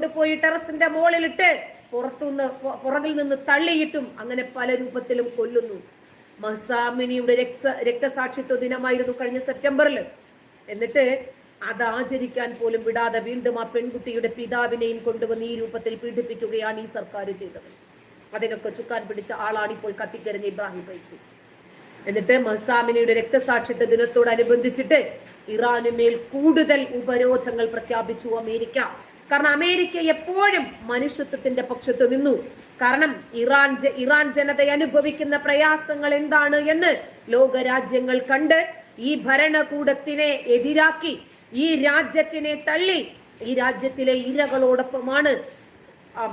കൊണ്ടുപോയി ടെറസിന്റെ മുകളിലിട്ട് പുറത്തുനിന്ന് പുറകിൽ നിന്ന് തള്ളിയിട്ടും അങ്ങനെ പല രൂപത്തിലും കൊല്ലുന്നു. മഹസാമിനിയുടെ രക്ത രക്തസാക്ഷിത്വ ദിനമായിരുന്നു കഴിഞ്ഞ സെപ്റ്റംബറിൽ എന്നിട്ട് അത് ആചരിക്കാൻ പോലും വിടാതെ വീണ്ടും ആ പെൺകുട്ടിയുടെ പിതാവിനെയും കൊണ്ടുവന്ന് ഈ രൂപത്തിൽ പീഡിപ്പിക്കുകയാണ് ഈ സർക്കാർ ചെയ്തത്. അതിനൊക്കെ ചുക്കാൻ പിടിച്ച ആളാണ് ഇപ്പോൾ കത്തിക്കരഞ്ഞ ഇബ്രാഹിം റൈസി എന്നിട്ട് മഹസാമിനിയുടെ രക്തസാക്ഷിത്വ ദിനത്തോടനുബന്ധിച്ചിട്ട് ഇറാനുമേൽ കൂടുതൽ ഉപരോധങ്ങൾ പ്രഖ്യാപിച്ചു അമേരിക്ക. കാരണം അമേരിക്ക എപ്പോഴും മനുഷ്യത്വത്തിന്റെ പക്ഷത്ത് നിന്നു. കാരണം ഇറാൻ ഇറാൻ ജനത അനുഭവിക്കുന്ന പ്രയാസങ്ങൾ എന്താണ് എന്ന് ലോകരാജ്യങ്ങൾ കണ്ട് ഈ ഭരണകൂടത്തിനെ എതിരാക്കി ഈ രാജ്യത്തിനെ തള്ളി. ഈ രാജ്യത്തിലെ ഇരകളോടൊപ്പമാണ്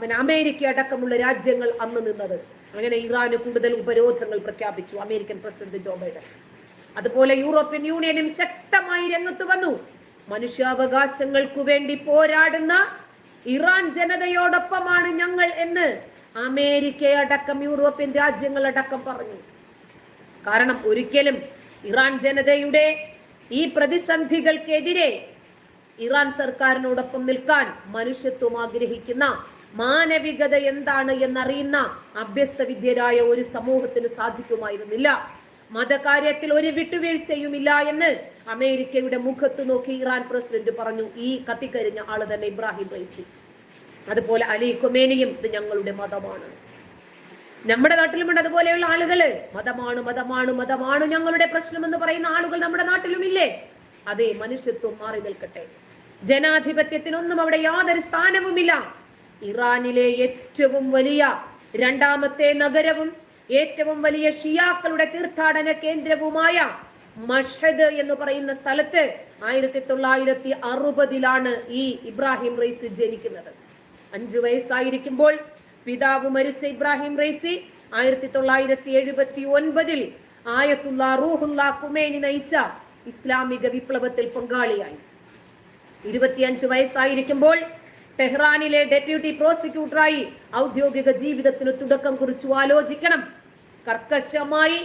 പിന്നെ അമേരിക്ക അടക്കമുള്ള രാജ്യങ്ങൾ അന്ന് നിന്നത്. അങ്ങനെ ഇറാന് കൂടുതൽ ഉപരോധങ്ങൾ പ്രഖ്യാപിച്ചു അമേരിക്കൻ പ്രസിഡന്റ് ജോ ബൈഡൻ. അതുപോലെ യൂറോപ്യൻ യൂണിയനും ശക്തമായി രംഗത്ത് വന്നു. മനുഷ്യാവകാശങ്ങൾക്കു വേണ്ടി പോരാടുന്ന ഇറാൻ ജനതയോടൊപ്പമാണ് ഞങ്ങൾ എന്ന് അമേരിക്കയടക്കം യൂറോപ്യൻ രാജ്യങ്ങൾ അടക്കം പറഞ്ഞു. കാരണം ഒരിക്കലും ഇറാൻ ജനതയുടെ ഈ പ്രതിസന്ധികൾക്കെതിരെ ഇറാൻ സർക്കാരിനോടൊപ്പം നിൽക്കാൻ മനുഷ്യത്വം ആഗ്രഹിക്കുന്ന മാനവികത എന്താണ് എന്നറിയുന്ന അഭ്യസ്ത വിദ്യരായ ഒരു സമൂഹത്തിന് സാധിക്കുമായിരുന്നില്ല. മതകാര്യത്തിൽ ഒരു വിട്ടുവീഴ്ചയുമില്ല എന്ന് അമേരിക്കയുടെ മുഖത്ത് നോക്കി ഇറാൻ പ്രസിഡന്റ് പറഞ്ഞു. ഈ കത്തിക്കരിഞ്ഞ ആൾ തന്നെ ഇബ്രാഹിം റൈസി അതുപോലെ അലി ഖുമേനിയും ഇത് ഞങ്ങളുടെ മതമാണ്. നമ്മുടെ നാട്ടിലുമുണ്ട് അതുപോലെയുള്ള ആളുകൾ. മതമാണ് മതമാണ് മതമാണ് ഞങ്ങളുടെ പ്രശ്നമെന്ന് പറയുന്ന ആളുകൾ നമ്മുടെ നാട്ടിലുമില്ലേ? അതേ മനുഷ്യത്വം മാറി നിൽക്കട്ടെ. ജനാധിപത്യത്തിനൊന്നും അവിടെ യാതൊരു സ്ഥാനവുമില്ല. ഇറാനിലെ ഏറ്റവും വലിയ രണ്ടാമത്തെ നഗരവും ഏറ്റവും വലിയ ഷിയാക്കളുടെ തീർത്ഥാടന കേന്ദ്രവുമായ മഷദ് എന്ന് പറയുന്ന സ്ഥലത്ത് ആയിരത്തി തൊള്ളായിരത്തി അറുപതിലാണ് ഈ ഇബ്രാഹിം റൈസ് ജനിക്കുന്നത്. അഞ്ചു വയസ്സായിരിക്കുമ്പോൾ പിതാവ് മരിച്ച ഇബ്രാഹിം റൈസി ആയിരത്തി തൊള്ളായിരത്തി എഴുപത്തി ഒൻപതിൽ ആയത്തുള്ള റൂഹുല്ല കുമേനി നയിച്ച ഇസ്ലാമിക വിപ്ലവത്തിൽ പങ്കാളിയായി. ഇരുപത്തിയഞ്ച് വയസ്സായിരിക്കുമ്പോൾ ടെഹ്റാനിലെ ഡെപ്യൂട്ടി പ്രോസിക്യൂട്ടറായി ഔദ്യോഗിക ജീവിതത്തിന് തുടക്കം കുറിച്ചു ആലോചിക്കണം. കർക്കശമായി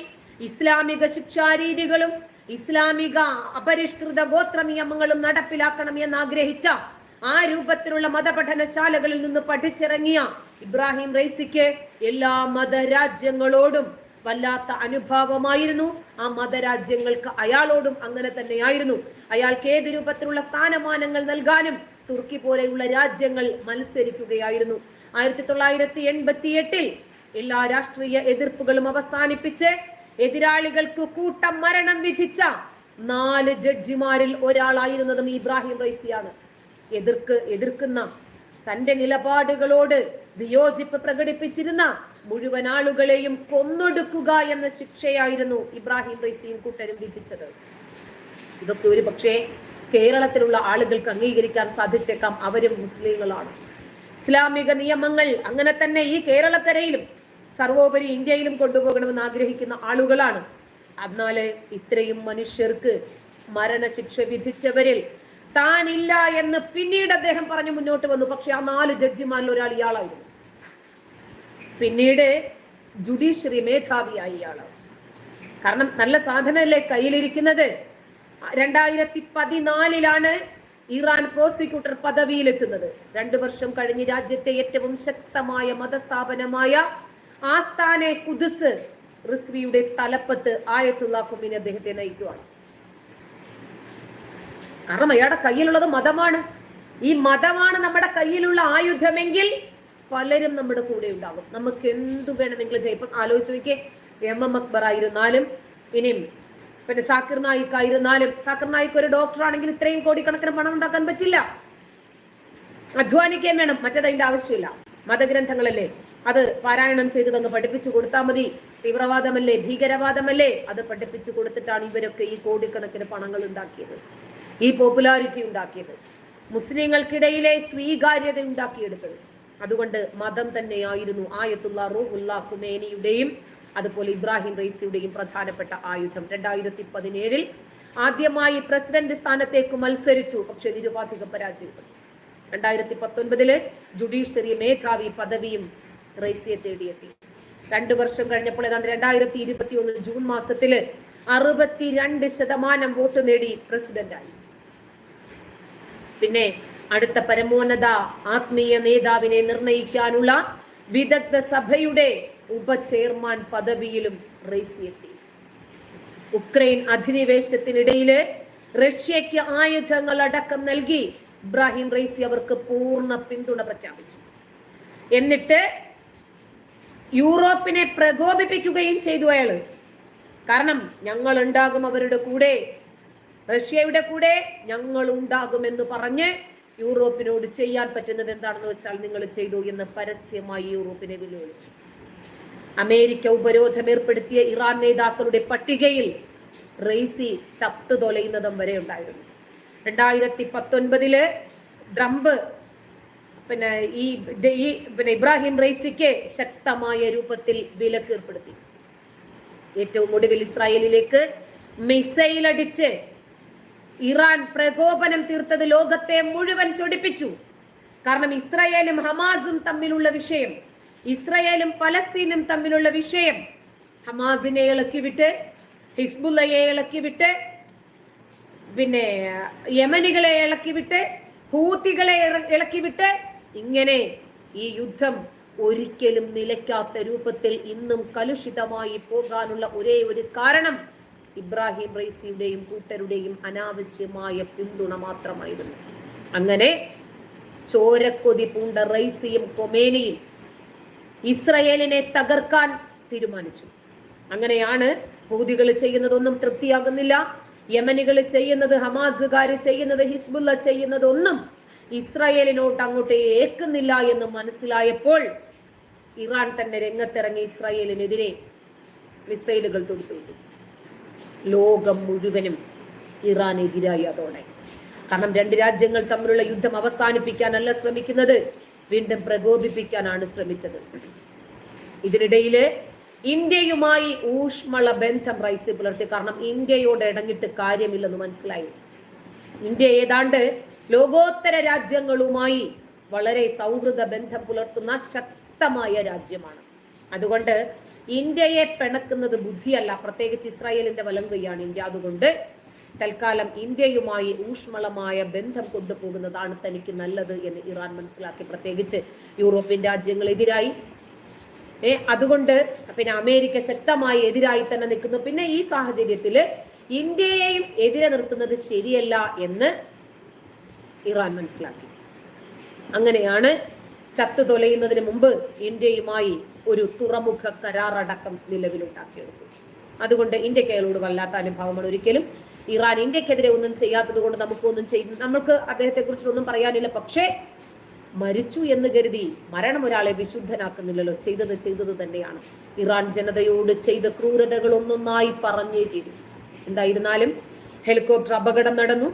ഇസ്ലാമിക ശിക്ഷാരീതികളും ഇസ്ലാമിക അപരിഷ്കൃത ഗോത്ര നിയമങ്ങളും നടപ്പിലാക്കണം എന്ന് ആഗ്രഹിച്ച ആ രൂപത്തിലുള്ള മതപഠനശാലകളിൽ നിന്ന് പഠിച്ചിറങ്ങിയ ഇബ്രാഹിം റൈസിക്ക് എല്ലാ മതരാജ്യങ്ങളോടും വല്ലാത്ത അനുഭാവമായിരുന്നു. ആ മതരാജ്യങ്ങൾക്ക് അയാളോടും അങ്ങനെ തന്നെയായിരുന്നു. അയാൾക്ക് ഏത് രൂപത്തിലുള്ള സ്ഥാനമാനങ്ങൾ നൽകാനും തുർക്കി പോലെയുള്ള രാജ്യങ്ങൾ മത്സരിക്കുകയായിരുന്നു. ആയിരത്തി തൊള്ളായിരത്തി എൺപത്തി എട്ടിൽ എല്ലാ രാഷ്ട്രീയ എതിർപ്പുകളും അവസാനിപ്പിച്ച് എതിരാളികൾക്ക് കൂട്ടം മരണം വിധിച്ച നാല് ജഡ്ജിമാരിൽ ഒരാളായിരുന്നതും ഇബ്രാഹിം റൈസിയാണ്. എതിർക്ക് എതിർക്കുന്ന തന്റെ നിലപാടുകളോട് വിയോജിപ്പ് പ്രകടിപ്പിച്ചിരുന്ന മുഴുവൻ ആളുകളെയും കൊന്നൊടുക്കുക എന്ന ശിക്ഷയായിരുന്നു ഇബ്രാഹിം റൈസിയും കൂട്ടരും വിധിച്ചത്. ഇതൊക്കെ ഒരു പക്ഷേ കേരളത്തിലുള്ള ആളുകൾക്ക് അംഗീകരിക്കാൻ സാധിച്ചേക്കാം. അവരും മുസ്ലിങ്ങളാണ്. ഇസ്ലാമിക നിയമങ്ങൾ അങ്ങനെ തന്നെ ഈ കേരളക്കരയിലും സർവോപരി ഇന്ത്യയിലും കൊണ്ടുപോകണമെന്ന് ആഗ്രഹിക്കുന്ന ആളുകളാണ്. എന്നാൽ ഇത്രയും മനുഷ്യർക്ക് മരണശിക്ഷ വിധിച്ചവരിൽ താനില്ല എന്ന് പിന്നീട് അദ്ദേഹം പറഞ്ഞു മുന്നോട്ട് വന്നു. പക്ഷെ ആ നാല് ജഡ്ജിമാരിൽ ഒരാൾ ഇയാളായിരുന്നു. പിന്നീട് ജുഡീഷ്യറി മേധാവിയായി ഇയാളാണ്. കാരണം നല്ല സാധനമല്ലേ കയ്യിലിരിക്കുന്നത്? രണ്ടായിരത്തി പതിനാലിലാണ് ഇറാൻ പ്രോസിക്യൂട്ടർ പദവിയിലെത്തുന്നത്. രണ്ടു വർഷം കഴിഞ്ഞ് രാജ്യത്തെ ഏറ്റവും ശക്തമായ മതസ്ഥാപനമായ ആസ്ഥാനെ കുദുസ് റിസ്വിയുടെ തലപ്പത്ത് ആയത്തുള്ള കുമിനെ അദ്ദേഹത്തെ നയിക്കുവാണ്. കാരണം അയാളുടെ കയ്യിലുള്ളത് മതമാണ്. ഈ മതമാണ് നമ്മുടെ കയ്യിലുള്ള ആയുധമെങ്കിൽ പലരും നമ്മുടെ കൂടെ ഉണ്ടാകും. നമുക്ക് എന്തു വേണമെങ്കിലും ചെയ്യാം. ഇപ്പം ആലോചിച്ച് നോക്കിയേ എം എം അക്ബർ ആയിരുന്നാലും ഇനിയും പിന്നെ സാക്കിർ നായിക് ആയിരുന്നാലും സാക്കിർ നായിക് ഒരു ഡോക്ടർ ആണെങ്കിൽ ഇത്രയും കോടിക്കണക്കിന് പണം ഉണ്ടാക്കാൻ പറ്റില്ല. അധ്വാനിക്കാൻ വേണം. മറ്റേത് അതിന്റെ ആവശ്യമില്ല. മതഗ്രന്ഥങ്ങളല്ലേ? അത് പാരായണം ചെയ്ത് തന്നെ പഠിപ്പിച്ചു കൊടുത്താൽ മതി. തീവ്രവാദമല്ലേ? ഭീകരവാദമല്ലേ? അത് പഠിപ്പിച്ചു കൊടുത്തിട്ടാണ് ഇവരൊക്കെ ഈ കോടിക്കണക്കിന് പണങ്ങൾ ഉണ്ടാക്കിയത്. ഈ പോപ്പുലാരിറ്റി ഉണ്ടാക്കിയത്. മുസ്ലിങ്ങൾക്കിടയിലെ സ്വീകാര്യത ഉണ്ടാക്കിയെടുത്തത്. അതുകൊണ്ട് മതം തന്നെയായിരുന്നു ആയത്തുള്ള റൂഹുല്ല ഖുമേനിയുടെയും അതുപോലെ ഇബ്രാഹിം റൈസിയുടെയും പ്രധാനപ്പെട്ട ആയുധം. രണ്ടായിരത്തി പതിനേഴിൽ ആദ്യമായി പ്രസിഡന്റ് സ്ഥാനത്തേക്ക് മത്സരിച്ചു. പക്ഷെ നിരുപാധിക പരാജയപ്പെട്ടു. രണ്ടായിരത്തി പത്തൊൻപതിൽ ജുഡീഷ്യറി മേധാവി പദവിയും റൈസിയെ തേടിയെത്തി. രണ്ടു വർഷം കഴിഞ്ഞപ്പോൾ ഏതാണ്ട് രണ്ടായിരത്തി ഇരുപത്തി ഒന്ന് ജൂൺ മാസത്തിൽ അറുപത്തിരണ്ട് ശതമാനം വോട്ട് നേടി പ്രസിഡന്റായി. പിന്നെ അടുത്ത പരമോന്നത ആത്മീയ നേതാവിനെ നിർണയിക്കാനുള്ള വിദഗ്ധ സഭയുടെ ഉപചെയർമാൻ പദവിയിലും റേസി എത്തി. ഉക്രൈൻ അധിനിവേശത്തിനിടയിൽ റഷ്യയ്ക്ക് ആയുധങ്ങൾ അടക്കം നൽകി ഇബ്രാഹിം റൈസി അവർക്ക് പൂർണ പിന്തുണ പ്രഖ്യാപിച്ചു. എന്നിട്ട് യൂറോപ്പിനെ പ്രകോപിപ്പിക്കുകയും ചെയ്തു അയാൾ. കാരണം ഞങ്ങൾ ഉണ്ടാകും അവരുടെ കൂടെ റഷ്യയുടെ കൂടെ ഞങ്ങൾ ഉണ്ടാകുമെന്ന് പറഞ്ഞ് യൂറോപ്പിനോട് ചെയ്യാൻ പറ്റുന്നത് എന്താണെന്ന് വെച്ചാൽ നിങ്ങൾ ചെയ്തു എന്ന് പരസ്യമായി യൂറോപ്പിനെ വെല്ലുവിളിച്ചു അമേരിക്ക ഉപരോധം ഏർപ്പെടുത്തിയ ഇറാൻ നേതാക്കളുടെ പട്ടികയിൽ റെയ്സി ചത്തു തൊലയുന്നതും വരെ ഉണ്ടായിരുന്നു. രണ്ടായിരത്തി പത്തൊൻപതിൽ ട്രംപ് പിന്നെ ഈ പിന്നെ ഇബ്രാഹിം റൈസിക്ക് ശക്തമായ രൂപത്തിൽ വിലക്ക് ഏർപ്പെടുത്തി. ഏറ്റവും ഒടുവിൽ ഇസ്രായേലിലേക്ക് മിസൈൽ അടിച്ച് ഇറാൻ പ്രകോപനം തീർത്തത് ലോകത്തെ മുഴുവൻ ചൊടിപ്പിച്ചു. കാരണം ഇസ്രായേലും ഹമാസും തമ്മിലുള്ള വിഷയം ഇസ്രായേലും പലസ്തീനും തമ്മിലുള്ള വിഷയം. ഹമാസിനെ ഇളക്കി വിട്ട് ഹിസ്ബുല്ലയെ ഇളക്കി വിട്ട് പിന്നെ യമനികളെ ഇളക്കി വിട്ട് ഹൂത്തികളെ ഇളക്കി വിട്ട് ഇങ്ങനെ ഈ യുദ്ധം ഒരിക്കലും നിലയ്ക്കാത്ത രൂപത്തിൽ ഇന്നും കലുഷിതമായി പോകാനുള്ള ഒരേ ഒരു കാരണം ഇബ്രാഹിം റൈസിയുടെയും കൂട്ടരുടെയും അനാവശ്യമായ പിന്തുണ മാത്രമായിരുന്നു. അങ്ങനെ ചോരക്കൊതി പൂണ്ട റൈസിയും കൊമേനിയും ഇസ്രയേലിനെ തകർക്കാൻ തീരുമാനിച്ചു. അങ്ങനെയാണ് ഹൂതികൾ ചെയ്യുന്നതൊന്നും തൃപ്തിയാകുന്നില്ല. യമനികൾ ചെയ്യുന്നത് ഹമാസുകാർ ചെയ്യുന്നത് ഹിസ്ബുല്ല ചെയ്യുന്നതൊന്നും ഇസ്രായേലിനോട്ട് അങ്ങോട്ട് ഏക്കുന്നില്ല എന്ന് മനസ്സിലായപ്പോൾ ഇറാൻ തന്നെ രംഗത്തിറങ്ങി ഇസ്രായേലിനെതിരെ മിസൈലുകൾ തൊടുത്തു ലോകം മുഴുവനും ഇറാനെതിരായി അതോടെ കാരണം രണ്ട് രാജ്യങ്ങൾ തമ്മിലുള്ള യുദ്ധം അവസാനിപ്പിക്കാനല്ല ശ്രമിക്കുന്നത്. വീണ്ടും പ്രകോപിപ്പിക്കാനാണ് ശ്രമിച്ചത്. ഇതിനിടയിൽ ഇന്ത്യയുമായി ഊഷ്മള ബന്ധം റൈസി പുലർത്തി. കാരണം ഇന്ത്യയോട് ഇടഞ്ഞിട്ട് കാര്യമില്ലെന്ന് മനസ്സിലായി. ഇന്ത്യ ഏതാണ്ട് ലോകോത്തര രാജ്യങ്ങളുമായി വളരെ സൗഹൃദ ബന്ധം പുലർത്തുന്ന ശക്തമായ രാജ്യമാണ്. അതുകൊണ്ട് ഇന്ത്യയെ പിണക്കുന്നത് ബുദ്ധിയല്ല. പ്രത്യേകിച്ച് ഇസ്രായേലിന്റെ വലം കൈയാണ് ഇന്ത്യ. അതുകൊണ്ട് തൽക്കാലം ഇന്ത്യയുമായി ഊഷ്മളമായ ബന്ധം കൊണ്ടുപോകുന്നതാണ് തനിക്ക് നല്ലത് എന്ന് ഇറാൻ മനസ്സിലാക്കി. പ്രത്യേകിച്ച് യൂറോപ്യൻ രാജ്യങ്ങളെതിരായി ഏ അതുകൊണ്ട് പിന്നെ അമേരിക്ക ശക്തമായി എതിരായി തന്നെ നിൽക്കുന്നു. പിന്നെ ഈ സാഹചര്യത്തിൽ ഇന്ത്യയെയും എതിരെ നിർത്തുന്നത് ശരിയല്ല എന്ന് ഇറാൻ മനസ്സിലാക്കി. അങ്ങനെയാണ് ചത്തു തൊലയുന്നതിന് മുമ്പ് ഇന്ത്യയുമായി ഒരു തുറമുഖ കരാറടക്കം നിലവിലുണ്ടാക്കിയെടുത്തു അതുകൊണ്ട് ഇന്ത്യയ്ക്ക് വല്ലാത്ത അനുഭവമാണ്. ഒരിക്കലും ഇറാൻ ഇന്ത്യക്കെതിരെ ഒന്നും ചെയ്യാത്തത് കൊണ്ട് നമുക്കൊന്നും ചെയ്ത്. നമ്മൾക്ക് അദ്ദേഹത്തെ കുറിച്ചൊന്നും പറയാനില്ല. പക്ഷേ മരിച്ചു എന്ന് കരുതി മരണം ഒരാളെ വിശുദ്ധനാക്കുന്നില്ലല്ലോ. ചെയ്തത് ചെയ്തത് തന്നെയാണ്. ഇറാൻ ജനതയോട് ചെയ്ത ക്രൂരതകൾ ഒന്നൊന്നായി പറഞ്ഞേ തീരും. എന്തായിരുന്നാലും ഹെലികോപ്റ്റർ അപകടം നടന്നു.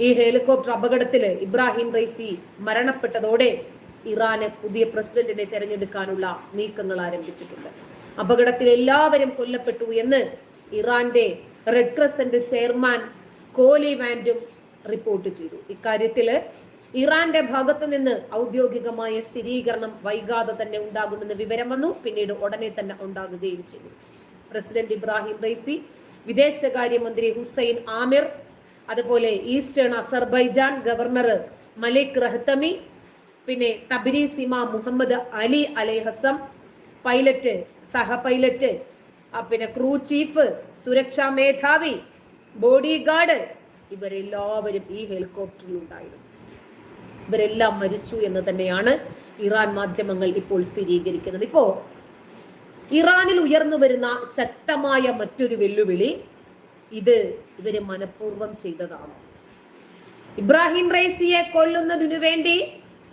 ഈ ഹെലികോപ്റ്റർ അപകടത്തിൽ ഇബ്രാഹിം റൈസി മരണപ്പെട്ടതോടെ ഇറാന് പുതിയ പ്രസിഡന്റിനെ തെരഞ്ഞെടുക്കാനുള്ള നീക്കങ്ങൾ ആരംഭിച്ചിട്ടുണ്ട്. അപകടത്തിൽ എല്ലാവരും കൊല്ലപ്പെട്ടു എന്ന് ഇറാന്റെ റെഡ് ക്രസന്റ് ചെയർമാൻ കോലി വാൻഡും റിപ്പോർട്ട് ചെയ്തു. ഇക്കാര്യത്തിൽ ഇറാന്റെ ഭാഗത്ത് നിന്ന് ഔദ്യോഗികമായ സ്ഥിരീകരണം വൈകാതെ തന്നെ ഉണ്ടാകുമെന്ന് വിവരം വന്നു. പിന്നീട് ഉടനെ തന്നെ ഉണ്ടാകുകയും ചെയ്തു. പ്രസിഡന്റ് ഇബ്രാഹിം റൈസി വിദേശകാര്യമന്ത്രി ഹുസൈൻ ആമിർ അതുപോലെ ഈസ്റ്റേൺ അസർബൈജാൻ ഗവർണർ മലിക് റഹ്തമി പിന്നെ തബരീസിമ മുഹമ്മദ് അലി അലേഹസം പൈലറ്റ് സഹ പൈലറ്റ് പിന്നെ ക്രൂ ചീഫ് സുരക്ഷാ മേധാവി ബോഡി ഗാർഡ് ഇവരെല്ലാവരും ഈ ഹെലികോപ്റ്ററിൽ ഉണ്ടായിരുന്നു. ഇവരെല്ലാം മരിച്ചു എന്ന് തന്നെയാണ് ഇറാൻ മാധ്യമങ്ങൾ ഇപ്പോൾ സ്ഥിരീകരിക്കുന്നത്. ഇപ്പോ ഇറാനിൽ ഉയർന്നു വരുന്ന ശക്തമായ മറ്റൊരു വെല്ലുവിളി ഇത് ഇവർ മനഃപൂർവം ചെയ്തതാണ്. ഇബ്രാഹിം റൈസിയെ കൊല്ലുന്നതിനു വേണ്ടി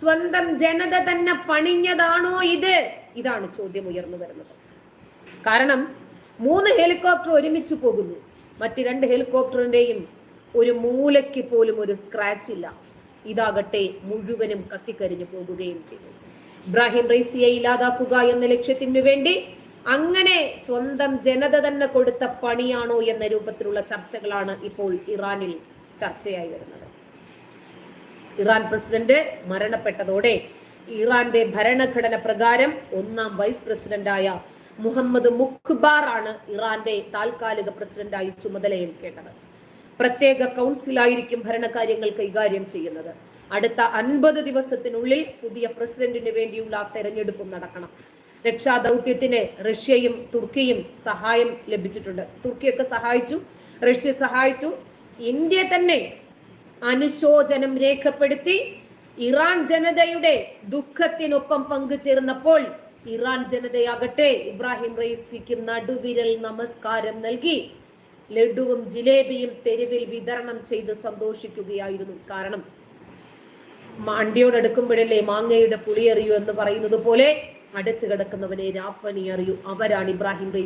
സ്വന്തം ജനത തന്നെ പണിഞ്ഞതാണോ ഇത്? ഇതാണ് ചോദ്യം ഉയർന്നു വരുന്നത്. കാരണം മൂന്ന് ഹെലികോപ്റ്റർ ഒരുമിച്ച് പോകുന്നു. മറ്റ് രണ്ട് ഹെലികോപ്റ്ററിന്റെയും ഒരു മൂലയ്ക്ക് പോലും ഒരു സ്ക്രാച്ച് ഇല്ല. ഇതാകട്ടെ മുഴുവനും കത്തിക്കരിഞ്ഞു പോകുകയും ചെയ്തു. ഇബ്രാഹിം റൈസിയെ ഇല്ലാതാക്കുക എന്ന ലക്ഷ്യത്തിനു വേണ്ടി അങ്ങനെ സ്വന്തം ജനത തന്നെ കൊടുത്ത പണിയാണോ എന്ന രൂപത്തിലുള്ള ചർച്ചകളാണ് ഇപ്പോൾ ഇറാനിൽ ചർച്ചയായി വരുന്നത്. ഇറാൻ പ്രസിഡന്റ് മരണപ്പെട്ടതോടെ ഇറാന്റെ ഭരണഘടന പ്രകാരം ഒന്നാം വൈസ് പ്രസിഡന്റായ മുഹമ്മദ് മുഖ്ബാർ ആണ് ഇറാന്റെ താൽക്കാലിക പ്രസിഡന്റായി ചുമതലയേൽക്കേണ്ടത്. പ്രത്യേക കൗൺസിലായിരിക്കും ഭരണകാര്യങ്ങൾ കൈകാര്യം ചെയ്യുന്നത്. അടുത്ത അൻപത് ദിവസത്തിനുള്ളിൽ പുതിയ പ്രസിഡന്റിന് വേണ്ടിയുള്ള തെരഞ്ഞെടുപ്പും നടക്കണം. രക്ഷാ ദൗത്യത്തിന് റഷ്യയും തുർക്കിയും സഹായം ലഭിച്ചിട്ടുണ്ട്. തുർക്കിയൊക്കെ സഹായിച്ചു റഷ്യ സഹായിച്ചു. ഇന്ത്യ തന്നെ അനുശോചനം രേഖപ്പെടുത്തി ഇറാൻ ജനതയുടെ ദുഃഖത്തിനൊപ്പം പങ്കുചേർന്നപ്പോൾ ഇറാൻ ജനതയാകട്ടെ ഇബ്രാഹിം റൈസിക്ക് നടുവിരൽ നമസ്കാരം നൽകി. ലഡുവും ജിലേബിയും തെരുവിൽ വിതരണം ചെയ്ത് സന്തോഷിക്കുകയായിരുന്നു. കാരണം മാണ്ടിയോടടുക്കുമ്പോഴല്ലേ മാങ്ങയുടെ പുളി അറിയൂ എന്ന് പറയുന്നത് പോലെ അടുത്ത് കിടക്കുന്നവനെ രാപ്പനി അറിയൂ. അവരാണ് ഇബ്രാഹിം റൈസ്